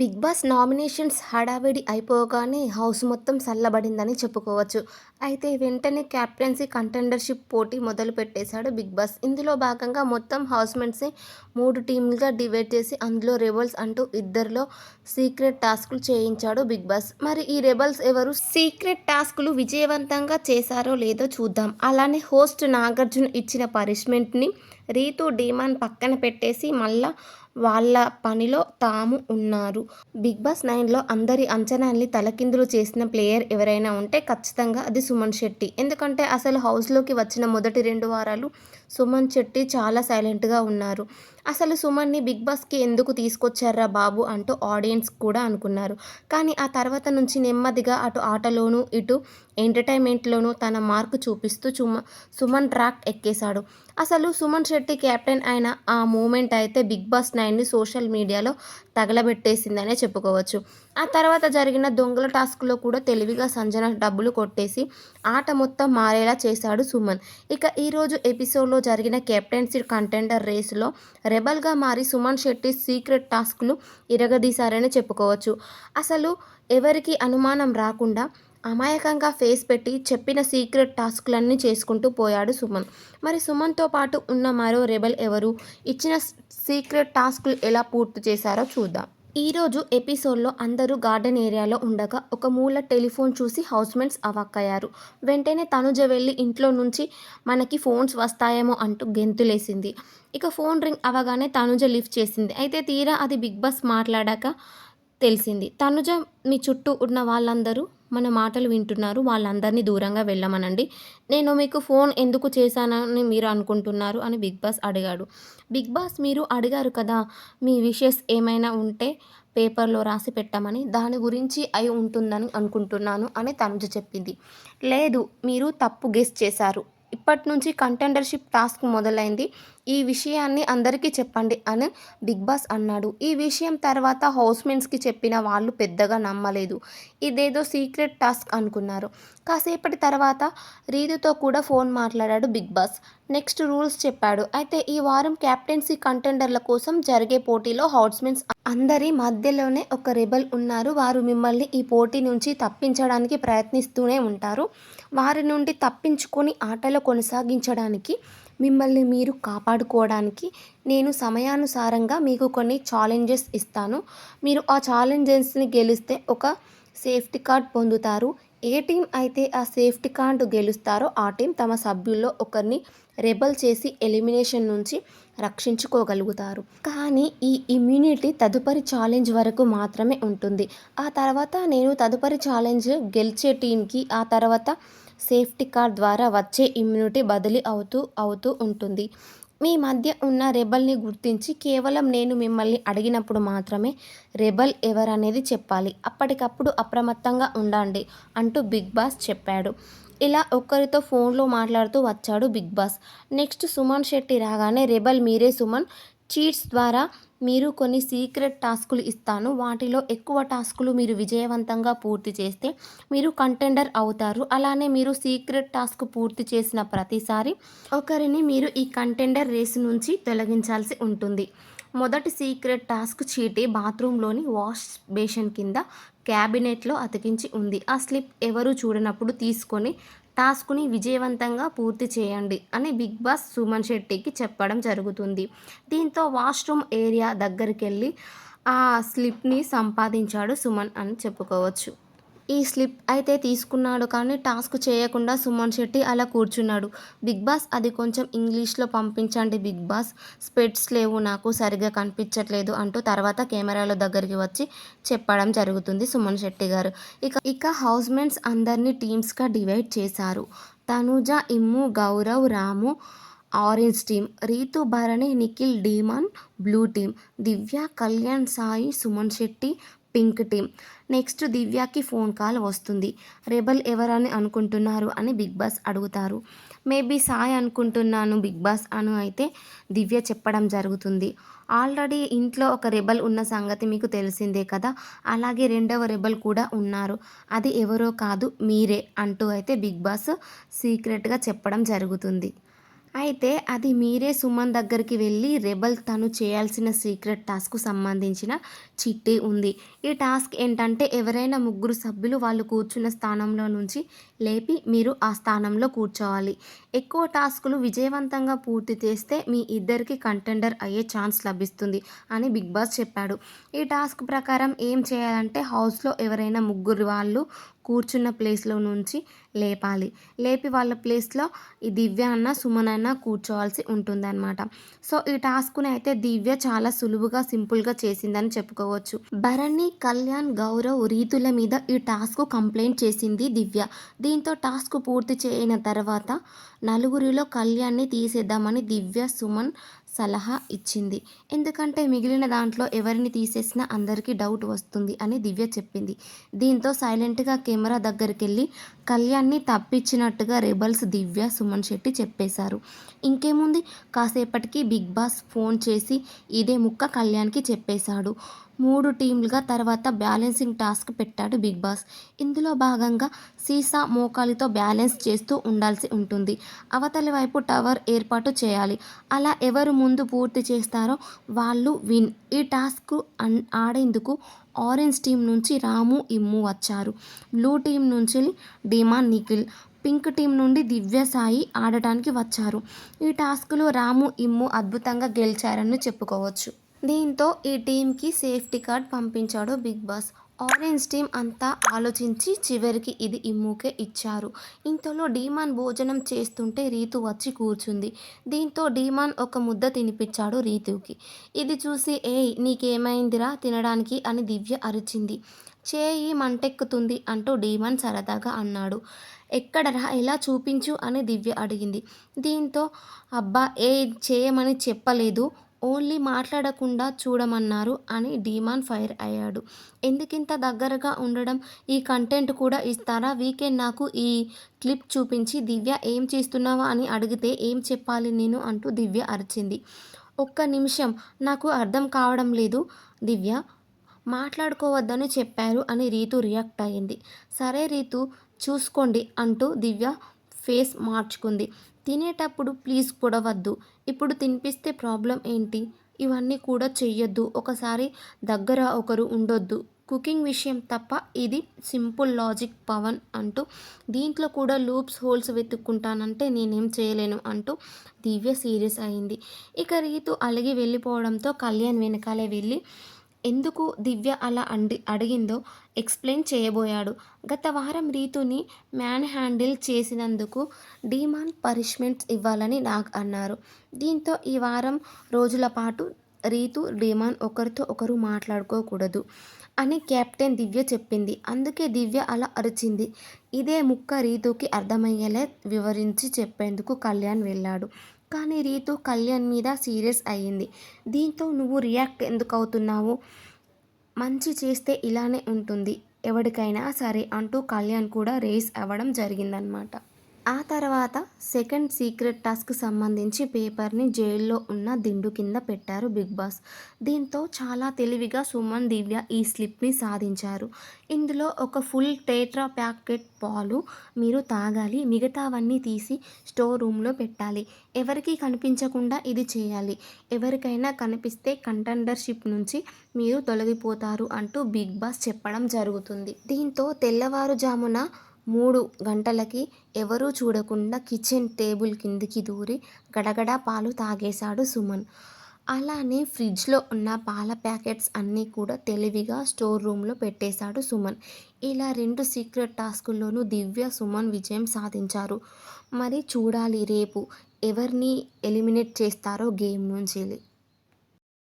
Big boss nominations హడావిడి అయిపోగానే house మొత్తం చల్లబడిందని చెప్పుకోవచ్చు. అయితే వెంటనే క్యాప్టెన్సీ కంటెండర్షిప్ పోటీ మొదలు పెట్టేశాడు బిగ్ బాస్. ఇందులో భాగంగా మొత్తం హౌస్మెంట్స్ని మూడు టీములుగా డివైడ్ చేసి అందులో రెబల్స్ అంటూ ఇద్దరిలో సీక్రెట్ టాస్క్లు చేయించాడు బిగ్ బాస్. మరి ఈ రెబల్స్ ఎవరు? సీక్రెట్ టాస్క్లు విజయవంతంగా చేశారో లేదో చూద్దాం. అలానే హోస్ట్ నాగార్జున ఇచ్చిన పనిష్మెంట్ని రీతు డీమాన్ పక్కన పెట్టేసి మళ్ళా వాళ్ళ పనిలో తాము ఉన్నారు. బిగ్ బాస్ నైన్లో అందరి అంచనాల్ని తలకిందులు చేసిన ప్లేయర్ ఎవరైనా ఉంటే ఖచ్చితంగా అది సుమన్ శెట్టి. ఎందుకంటే అసలు హౌస్లోకి వచ్చిన మొదటి రెండు వారాలు సుమన్ శెట్టి చాలా సైలెంట్గా ఉన్నారు. అసలు సుమన్ని బిగ్ బాస్కి ఎందుకు తీసుకొచ్చారా బాబు? అంటూ ఆడియన్స్ కూడా అనుకున్నారు. కానీ ఆ తర్వాత నుంచి నెమ్మదిగా అటు ఆటలోనూ ఇటు ఎంటర్టైన్మెంట్లోనూ తన మార్కు చూపిస్తూ చుమ సుమన్ ట్రాక్ ఎక్కేశాడు. అసలు సుమన్ శెట్టి కెప్టెన్ అయిన ఆ మూమెంట్ అయితే బిగ్ బాస్ నైన్ని సోషల్ మీడియాలో తగలబెట్టేసిందనే చెప్పుకోవచ్చు. ఆ తర్వాత జరిగిన దొంగల టాస్క్లో కూడా తెలివిగా సంజన డబ్బులు కొట్టేసి ఆట మొత్తం మారేలా చేశాడు సుమన్. ఇక ఈరోజు ఎపిసోడ్లో జరిగిన కెప్టెన్సీ కంటెండర్ రేసులో రెబల్గా మారి సుమన్ శెట్టి సీక్రెట్ టాస్క్లు ఇరగదీశారని చెప్పుకోవచ్చు. అసలు ఎవరికి అనుమానం రాకుండా అమాయకంగా ఫేస్ పెట్టి చెప్పిన సీక్రెట్ టాస్క్లన్నీ చేసుకుంటూ పోయాడు సుమన్. మరి సుమన్తో పాటు ఉన్న మరో రెబల్ ఎవరు? ఇచ్చిన సీక్రెట్ టాస్క్లు ఎలా పూర్తి చేశారో చూద్దాం. ఈరోజు ఎపిసోడ్లో అందరూ గార్డెన్ ఏరియాలో ఉండగా ఒక మూల టెలిఫోన్ చూసి హౌస్మెంట్స్ అవాక్కయ్యారు. వెంటనే తనుజ వెళ్ళి ఇంట్లో నుంచి మనకి ఫోన్స్ వస్తాయేమో అంటూ గెంతులేసింది. ఇక ఫోన్ రింగ్ అవగానే తనుజ లిఫ్ట్ చేసింది. అయితే తీరా అది బిగ్ బాస్ మాట్లాడాక తెలిసింది. తనుజ మీ చుట్టూ ఉన్న వాళ్ళందరూ మన మాటలు వింటున్నారు. వాళ్ళందరినీ దూరంగా వెళ్ళమనండి. నేను మీకు ఫోన్ ఎందుకు చేశానని మీరు అనుకుంటున్నారు? అని బిగ్ బాస్ అడిగాడు. బిగ్ బాస్ మీరు అడిగారు కదా మీ విషెస్ ఏమైనా ఉంటే పేపర్లో రాసి పెట్టమని. దాని గురించి అయి ఉంటుందని అనుకుంటున్నాను అని తనుజ చెప్పింది. లేదు మీరు తప్పు గెస్ చేశారు. ఇప్పటి నుంచి కంటెండర్షిప్ టాస్క్ మొదలైంది. ఈ విషయాన్ని అందరికీ చెప్పండి అని బిగ్ బాస్ అన్నాడు. ఈ విషయం తర్వాత హౌస్మెంట్స్కి చెప్పిన వాళ్ళు పెద్దగా నమ్మలేదు. ఇదేదో సీక్రెట్ టాస్క్ అనుకున్నారు. కాసేపటి తర్వాత రీతుతో కూడా ఫోన్ మాట్లాడాడు బిగ్ బాస్. నెక్స్ట్ రూల్స్ చెప్పాడు. అయితే ఈ వారం క్యాప్టెన్సీ కంటెండర్ల కోసం జరిగే పోటీలో హౌస్మెన్స్ అందరి మధ్యలోనే ఒక రెబల్ ఉన్నారు. వారు మిమ్మల్ని ఈ పోటీ నుంచి తప్పించడానికి ప్రయత్నిస్తూనే ఉంటారు. వారి నుండి తప్పించుకొని ఆటలో కొనసాగించడానికి మిమ్మల్ని మీరు కాపాడుకోవడానికి నేను సమయానుసారంగా మీకు కొన్ని ఛాలెంజెస్ ఇస్తాను. మీరు ఆ ఛాలెంజెస్ని గెలిస్తే ఒక సేఫ్టీ కార్డ్ పొందుతారు. ఏ టీం అయితే ఆ సేఫ్టీ కార్డు గెలుస్తారో ఆ టీం తమ సభ్యుల్లో ఒకరిని రెబల్ చేసి ఎలిమినేషన్ నుంచి రక్షించుకోగలుగుతారు. కానీ ఈ ఇమ్యూనిటీ తదుపరి ఛాలెంజ్ వరకు మాత్రమే ఉంటుంది. ఆ తర్వాత నేను తదుపరి ఛాలెంజ్ గెలిచే టీంకి ఆ తర్వాత సేఫ్టీ కార్డ్ ద్వారా వచ్చే ఇమ్యూనిటీ బదిలీ అవుతూ అవుతూ ఉంటుంది. మీ మధ్య ఉన్న రెబల్ని గుర్తించి కేవలం నేను మిమ్మల్ని అడిగినప్పుడు మాత్రమే రెబల్ ఎవరనేది చెప్పాలి. అప్పటికప్పుడు అప్రమత్తంగా ఉండండి అంటూ బిగ్ బాస్ చెప్పాడు. ఇలా ఒక్కరితో ఫోన్లో మాట్లాడుతూ వచ్చాడు Bigg Boss. Next Suman Shetty రాగానే రెబల్ మీరే సుమన్ చీట్స్ ద్వారా మీరు కొన్ని సీక్రెట్ టాస్కులు ఇస్తాను. వాటిలో ఎక్కువ టాస్కులు మీరు విజయవంతంగా పూర్తి చేస్తే మీరు కంటెండర్ అవుతారు. అలానే మీరు సీక్రెట్ టాస్క్ పూర్తి చేసిన ప్రతిసారి ఒకరిని మీరు ఈ కంటెండర్ రేసు నుంచి తొలగించాల్సి ఉంటుంది. మొదటి సీక్రెట్ టాస్క్ చీటీ బాత్రూంలోని వాష్ బేషన్ కింద క్యాబినెట్లో అతికించి ఉంది. ఆ స్లిప్ ఎవరు చూడనప్పుడు తీసుకొని టాస్క్ని విజయవంతంగా పూర్తి చేయండి అని బిగ్ బాస్ సుమన్ శెట్టికి చెప్పడం జరుగుతుంది. దీంతో వాష్రూమ్ ఏరియా దగ్గరికి వెళ్ళి ఆ స్లిప్ని సంపాదించాడు సుమన్ అని చెప్పుకోవచ్చు. ఈ స్లిప్ అయితే తీసుకున్నాడు కానీ టాస్క్ చేయకుండా సుమన్ శెట్టి అలా కూర్చున్నాడు. బిగ్ బాస్ అది కొంచెం ఇంగ్లీష్లో పంపించండి బిగ్ బాస్. స్పెట్స్ లేవు నాకు సరిగ్గా కనిపించట్లేదు అంటూ తర్వాత కెమెరాల దగ్గరికి వచ్చి చెప్పడం జరుగుతుంది సుమన్ శెట్టి గారు. ఇక ఇక హౌస్మెంట్స్ అందరినీ టీమ్స్గా డివైడ్ చేశారు. Tanuja Immu Gaurav Ramu orange team Rithu Bharani Nikhil Demon blue team Divya Kalyan Sai Suman Shetty pink team. Next దివ్యాకి phone call వస్తుంది. రెబల్ ఎవరని అనుకుంటున్నారు అని బిగ్ బాస్ అడుగుతారు. మేబీ సాయి అనుకుంటున్నాను బిగ్ బాస్ అను అయితే దివ్య చెప్పడం జరుగుతుంది. ఆల్రెడీ ఇంట్లో ఒక రెబల్ ఉన్న సంగతి మీకు తెలిసిందే కదా? అలాగే రెండవ రెబల్ కూడా ఉన్నారు. అది ఎవరో కాదు మీరే అంటూ అయితే బిగ్ బాస్ సీక్రెట్గా చెప్పడం జరుగుతుంది. అయితే అది మీరే సుమన్ దగ్గరికి వెళ్ళి రెబల్ తను చేయాల్సిన సీక్రెట్ టాస్క్ సంబంధించిన చిట్టి ఉంది. ఈ టాస్క్ ఏంటంటే ఎవరైనా ముగ్గురు సభ్యులు వాళ్ళు కూర్చున్న స్థానంలో నుంచి లేపి మీరు ఆ స్థానంలో కూర్చోవాలి. ఎక్కువ టాస్కులు విజయవంతంగా పూర్తి చేస్తే మీ ఇద్దరికి కంటెండర్ అయ్యే ఛాన్స్ లభిస్తుంది అని బిగ్ బాస్ చెప్పాడు. ఈ టాస్క్ ప్రకారం ఏం చేయాలంటే హౌస్లో ఎవరైనా ముగ్గురు వాళ్ళు కూర్చున్న ప్లేస్లో నుంచి లేపాలి. లేపి వాళ్ళ ప్లేస్లో ఈ దివ్య అన్న సుమన్ అన్న కూర్చోవాల్సి ఉంటుందన్నమాట. సో ఈ టాస్క్ని అయితే దివ్య చాలా సులువుగా సింపుల్గా చేసిందని చెప్పుకోవచ్చు. భరణి కళ్యాణ్ గౌరవ్ రీతుల మీద ఈ టాస్క్ కంప్లైంట్ చేసింది దివ్య. దీంతో టాస్క్ పూర్తి చేయన తర్వాత నలుగురిలో కళ్యాణ్ని తీసేద్దామని దివ్య సుమన్ సలహా ఇచ్చింది. ఎందుకంటే మిగిలిన దాంట్లో ఎవరిని తీసేసినా అందరికీ డౌట్ వస్తుంది అని దివ్య చెప్పింది. దీంతో సైలెంట్గా కెమెరా దగ్గరికి వెళ్ళి కళ్యాణ్ని తప్పించినట్టుగా రెబల్స్ దివ్య సుమన్ శెట్టి చెప్పేశారు. ఇంకేముంది? కాసేపటికి బిగ్ బాస్ ఫోన్ చేసి ఇదే ముక్క కళ్యాణ్కి చెప్పేశాడు. మూడు టీంలుగా తర్వాత బ్యాలెన్సింగ్ టాస్క్ పెట్టాడు బిగ్ బాస్. ఇందులో భాగంగా సీసా మోకాలితో బ్యాలెన్స్ చేస్తూ ఉండాల్సి ఉంటుంది. అవతలి వైపు టవర్ ఏర్పాటు చేయాలి. అలా ఎవరు ముందు పూర్తి చేస్తారో వాళ్ళు విన్. ఈ టాస్క్ ఆడేందుకు ఆరెంజ్ టీం నుంచి రాము ఇమ్ము వచ్చారు. బ్లూ టీం నుంచి డిమాన్ నిఖిల్. పింక్ టీం నుండి దివ్య సాయి ఆడటానికి వచ్చారు. ఈ టాస్క్లో రాము ఇమ్ము అద్భుతంగా గెలిచారని చెప్పుకోవచ్చు. దీంతో ఈ టీంకి సేఫ్టీ కార్డ్ పంపించాడు బిగ్ బాస్. ఆరెంజ్ టీం అంతా ఆలోచించి చివరికి ఇది ఇమ్ముకే ఇచ్చారు. ఇంతలో డీమాన్ భోజనం చేస్తుంటే రీతు వచ్చి కూర్చుంది. దీంతో డీమాన్ ఒక ముద్ద తినిపించాడు రీతుకి. ఇది చూసి ఏ నీకేమైందిరా తినడానికి? అని దివ్య అరిచింది. చేయి మంటెక్కుతుంది అంటూ డీమాన్ సరదాగా అన్నాడు. ఎక్కడరా? ఎలా చూపించు? అని దివ్య అడిగింది. దీంతో అబ్బా ఏ చేయమని చెప్పలేదు. ఓన్లీ మాట్లాడకుండా చూడమన్నారు అని డీమాన్ ఫైర్ అయ్యాడు. ఎందుకింత దగ్గరగా ఉండడం? ఈ కంటెంట్ కూడా ఇస్తారా? వీకెండ్ నాకు ఈ క్లిప్ చూపించి దివ్య ఏం చేస్తున్నావా అని అడిగితే ఏం చెప్పాలి నేను అంటూ దివ్య అరిచింది. ఒక్క నిమిషం నాకు అర్థం కావడం లేదు. దివ్య మాట్లాడుకోవద్దని చెప్పారు అని రీతు రియాక్ట్ అయ్యింది. సరే రీతు చూసుకోండి అంటూ దివ్య ఫేస్ మార్చుకుంది. తినేటప్పుడు ప్లీజ్ పొడవద్దు. ఇప్పుడు తినిపిస్తే ప్రాబ్లం ఏంటి? ఇవన్నీ కూడా చెయ్యొద్దు. ఒకసారి దగ్గర ఒకరు ఉండొద్దు. కుకింగ్ విషయం తప్ప ఇది సింపుల్ లాజిక్ పవన్ అంటూ దీంట్లో కూడా లూప్స్ హోల్స్ వెతుక్కుంటానంటే నేనేం చేయలేను అంటూ దివ్య సీరియస్ అయింది. ఇక రీతు అలిగి వెళ్ళిపోవడంతో కళ్యాణ్ వెనకాలే వెళ్ళి ఎందుకు దివ్య అలా అండి అడిగిందో ఎక్స్ప్లెయిన్ చేయబోయాడు. గత వారం రీతుని మ్యాన్ హ్యాండిల్ చేసినందుకు డిమాండ్ పనిష్మెంట్స్ ఇవ్వాలని నాగ్ అన్నారు. దీంతో ఈ వారం రోజుల పాటు రీతు డిమాండ్ ఒకరితో ఒకరు మాట్లాడుకోకూడదు అని కెప్టెన్ దివ్య చెప్పింది. అందుకే దివ్య అలా అరిచింది. ఇదే ముక్క రీతుకి అర్థమయ్యేలా వివరించి చెప్పేందుకు కళ్యాణ్ వెళ్ళాడు. కానీ రీతు కళ్యాణ్ మీద సీరియస్ అయ్యింది. దీంతో నువ్వు రియాక్ట్ ఎందుకు అవుతున్నావు మంచి చేస్తే ఇలానే ఉంటుంది. ఎవరికైనా సరే అంటూ కళ్యాణ్ కూడా రేస్ అవ్వడం జరిగిందనమాట. ఆ తర్వాత సెకండ్ సీక్రెట్ టాస్క్ సంబంధించి పేపర్ని జైల్లో ఉన్న దిండు కింద పెట్టారు బిగ్ బాస్. దీంతో చాలా తెలివిగా సుమన్ దివ్య ఈ స్లిప్ని సాధించారు. ఇందులో ఒక ఫుల్ టేట్రా ప్యాకెట్ పాలు మీరు తాగాలి మిగతావన్నీ తీసి స్టోర్ రూమ్లో పెట్టాలి. ఎవరికి కనిపించకుండా ఇది చేయాలి. ఎవరికైనా కనిపిస్తే కంటెండర్షిప్ నుంచి మీరు తొలగిపోతారు అంటూ బిగ్ బాస్ చెప్పడం జరుగుతుంది. దీంతో తెల్లవారుజామున మూడు గంటలకి ఎవరూ చూడకుండా కిచెన్ టేబుల్ కిందికి దూరి గడగడ పాలు తాగేశాడు సుమన్. అలానే ఫ్రిడ్జ్లో ఉన్న పాల ప్యాకెట్స్ అన్నీ కూడా తెలివిగా స్టోర్ రూమ్లో పెట్టేశాడు సుమన్. ఇలా రెండు సీక్రెట్ టాస్కుల్లోనూ దివ్య సుమన్ విజయం సాధించారు. మరి చూడాలి రేపు ఎవరిని ఎలిమినేట్ చేస్తారో గేమ్ నుంచి.